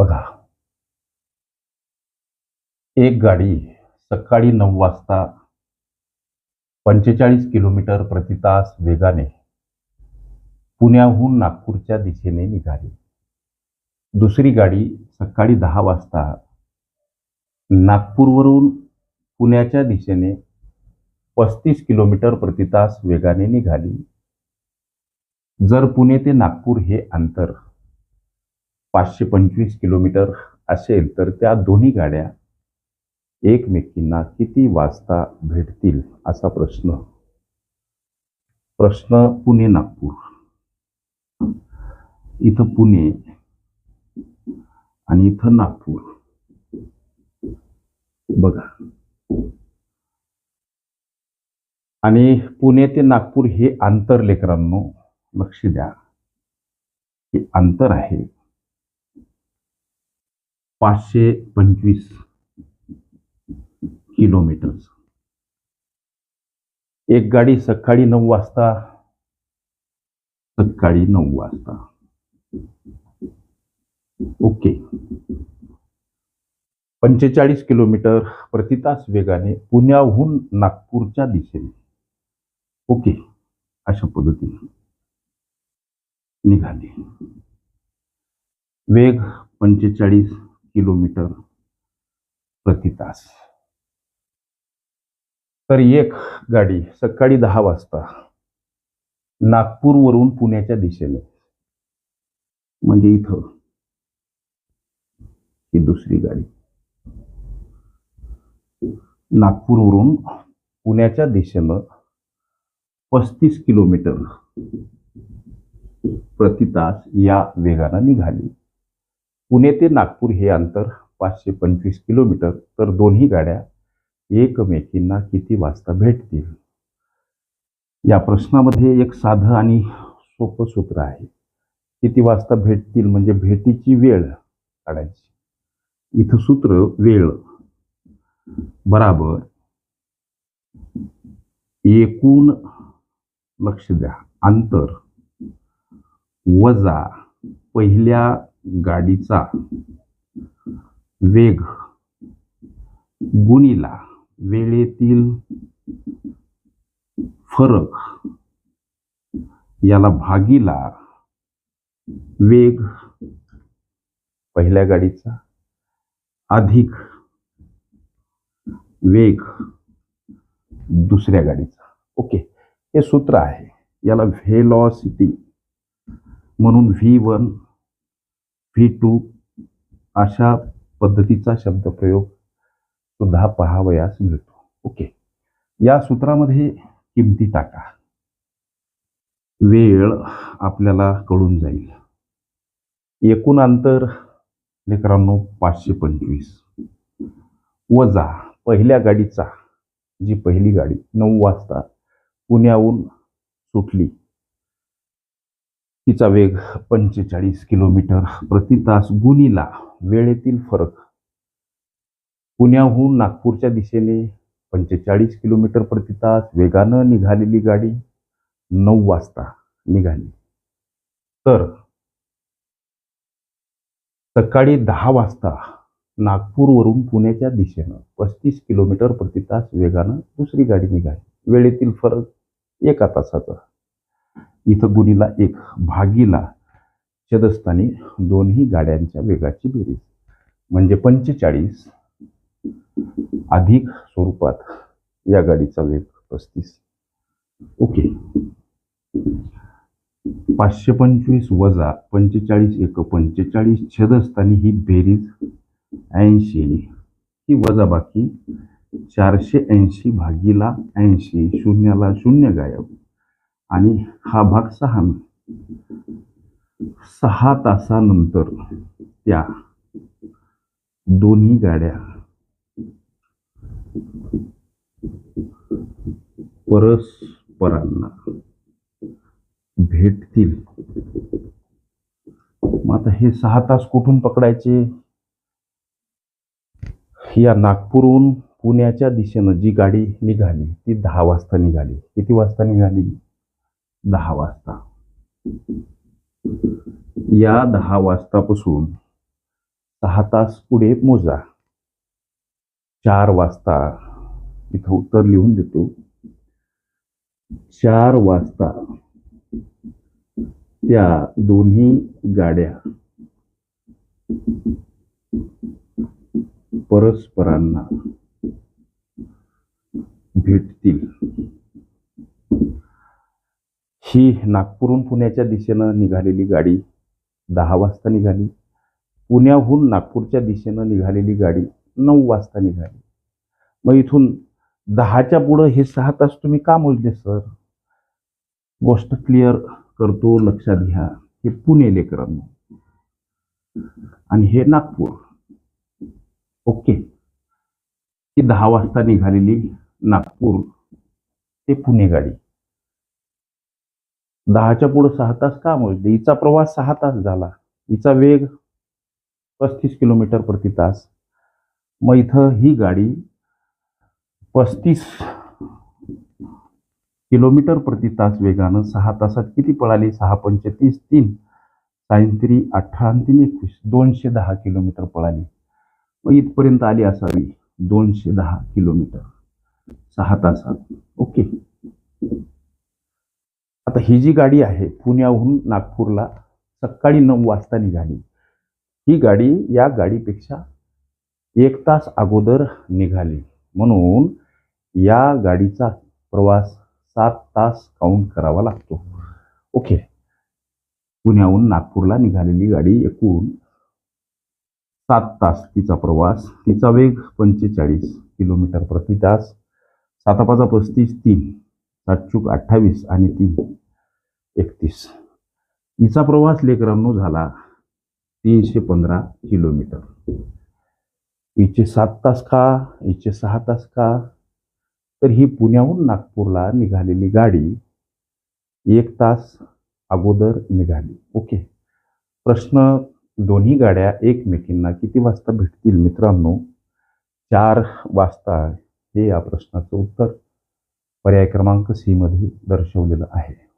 बघा. एक गाडी सकाळी नऊ वाजता पंचेचाळीस किलोमीटर प्रति तास वेगाने पुण्याहून नागपूरच्या दिशेने निघाली. दुसरी गाडी सकाळी दहा वाजता नागपूरवरून पुण्याच्या दिशेने पस्तीस किलोमीटर प्रति तास वेगाने निघाली. जर पुणे ते नागपूर हे अंतर पाचशे पंचवीस किलोमीटर असेल तर त्या दोन्ही गाड्या एकमेकींना किती वाजता भेटतील असा प्रश्न. प्रश्न पुणे नागपूर. इथं पुणे आणि इथं नागपूर. बघा. आणि पुणे ते नागपूर हे अंतर लेकरांनो लक्ष द्या. हे अंतर आहे. पाचशे पंचवीस किलोमीटर एक गाडी सकाळी नऊ वाजता सकाळी नऊ वाजता. ओके. पंचेचाळीस किलोमीटर प्रति तास वेगाने पुण्याहून नागपूरच्या दिशेने. ओके. अशा पद्धतीने. निघाली. वेग पंचेचाळीस किलोमीटर प्रति तास. तर एक गाडी सकाळी दहा वाजता नागपूरवरून पुण्याच्या दिशेला म्हणजे इथं. ही दुसरी गाडी. नागपूरवरून पुण्याच्या दिशेनं पस्तीस किलोमीटर प्रति तास या वेगानं निघाली. पुणे ते नागपूर हे अंतर पाचशे पंचवीस किलोमीटर तर दोन्ही गाड्या एकमेकींना किती वाजता भेटतील? या प्रश्नामध्ये एक साधं आणि सोपं सूत्र आहे. किती वाजता भेटतील म्हणजे भेटीची वेळ काढायची. इथं सूत्र वेळ. बराबर. एकूण लक्ष द्या. अंतर. वजा पहिल्या गाडीचा वेग गुणीला वेळेतील फरक याला भागीला वेग. पहिल्या गाडीचा अधिक वेग दुसऱ्या गाडीचा. ओके हे सूत्र आहे. याला व्हेलॉसिटी म्हणून व्ही वन व्ही टू अशा पद्धतीचा शब्दप्रयोग सुद्धा पहावयास मिळतो. ओके या सूत्रामध्ये किमती टाका. वेळ आपल्याला कळून जाईल. एकूण अंतर लेकरांनो पाचशे पंचवीस. वजा पहिल्या गाडीचा जी पहिली गाडी नऊ वाजता पुण्याहून सुटली तिचा वेग पंचेचाळीस किलोमीटर. प्रति तास गुणीला वेळेतील फरक. पुण्याहून नागपूरच्या दिशेने पंचेचाळीस किलोमीटर प्रति तास वेगानं निघालेली गाडी नऊ वाजता निघाली. तर सकाळी दहा वाजता नागपूरवरून पुण्याच्या दिशेनं पस्तीस किलोमीटर प्रति तास वेगानं दुसरी गाडी निघाली. वेळेतील फरक एका तासाचा. इथं गुणीला एक भागीला छेदस्थानी दोन्ही गाड्यांच्या वेगाची बेरीज. म्हणजे पंचेचाळीस अधिक स्वरूपात या गाडीचा वेग पस्तीस. ओके. पाचशे पंचवीस वजा पंचेचाळीस एक पंचेचाळीस छेदस्थानी ही बेरीज ऐंशी. ही वजा बाकी चारशे ऐंशी भागीला ऐंशी शून्याला शून्य गायब. आणि हा भाग सहा सहा तासानंतर त्या दोन्ही गाड्या परस्परांना भेटतील. मग आता हे सहा तास कुठून पकडायचे? या नागपूरहून पुण्याच्या दिशेनं जी गाडी निघाली ती दहा वाजता निघाली. किती वाजता निघाली? दहा वाजता. या दहा वाजतापासून सहा तास पुढे मोजा. चार वाजता इथं उत्तर लिहून देतो. चार वाजता त्या दोन्ही गाड्या परस्परांना भेटतील. ही नागपूरहून पुण्याच्या दिशेनं निघालेली गाडी दहा वाजता निघाली. पुण्याहून नागपूरच्या दिशेनं निघालेली गाडी नऊ वाजता निघाली. मग इथून दहाच्या पुढं हे सहा तास तुम्ही का मोजले सर? गोष्ट क्लिअर करतो लक्षात घ्या. हे पुणे लेकरांनो. आणि हे नागपूर. ओके. ही दहा वाजता निघालेली नागपूर ते पुणे गाडी. दहाच्या पुढं सहा तास का मोजले हिचा प्रवास सहा तास झाला. हिचा वेग पस्तीस किलोमीटर प्रति तास. मग इथं ही गाडी पस्तीस किलोमीटर प्रति तास वेगानं सहा तासात किती पळाली? सहा पंचतीस तीन. सायंत्री अठरा तीन एकवीस. दोनशे दहा किलोमीटर पळाली. मग इथपर्यंत आली असावी. दोनशे दहा किलोमीटर. सहा तासात. ओके. आता ही जी गाडी आहे पुण्याहून नागपूरला सकाळी नऊ वाजता निघाली. ही गाडी या गाडीपेक्षा एक तास अगोदर निघाली. म्हणून या गाडीचा प्रवास सात तास काउंट करावा लागतो. ओके. पुण्याहून नागपूरला निघालेली गाडी एकूण सात तास तिचा प्रवास तिचा वेग पंचेचाळीस किलोमीटर प्रति तास सातापाचा पस्तीस तीन. सात चूक अठ्ठावीस आणि तीन एकतीस. हिचा प्रवास लेकरांनो झाला तीनशे पंधरा किलोमीटर. हिचे सात तास का हिचे सहा तास का तर ही पुण्याहून नागपूरला निघालेली गाडी एक तास अगोदर निघाली. ओके. प्रश्न दोन्ही गाड्या एकमेकींना किती वाजता भेटतील मित्रांनो? चार वाजता हे या प्रश्नाचं उत्तर. पर्याय क्रमांक सी मध्ये दर्शवलेलं आहे.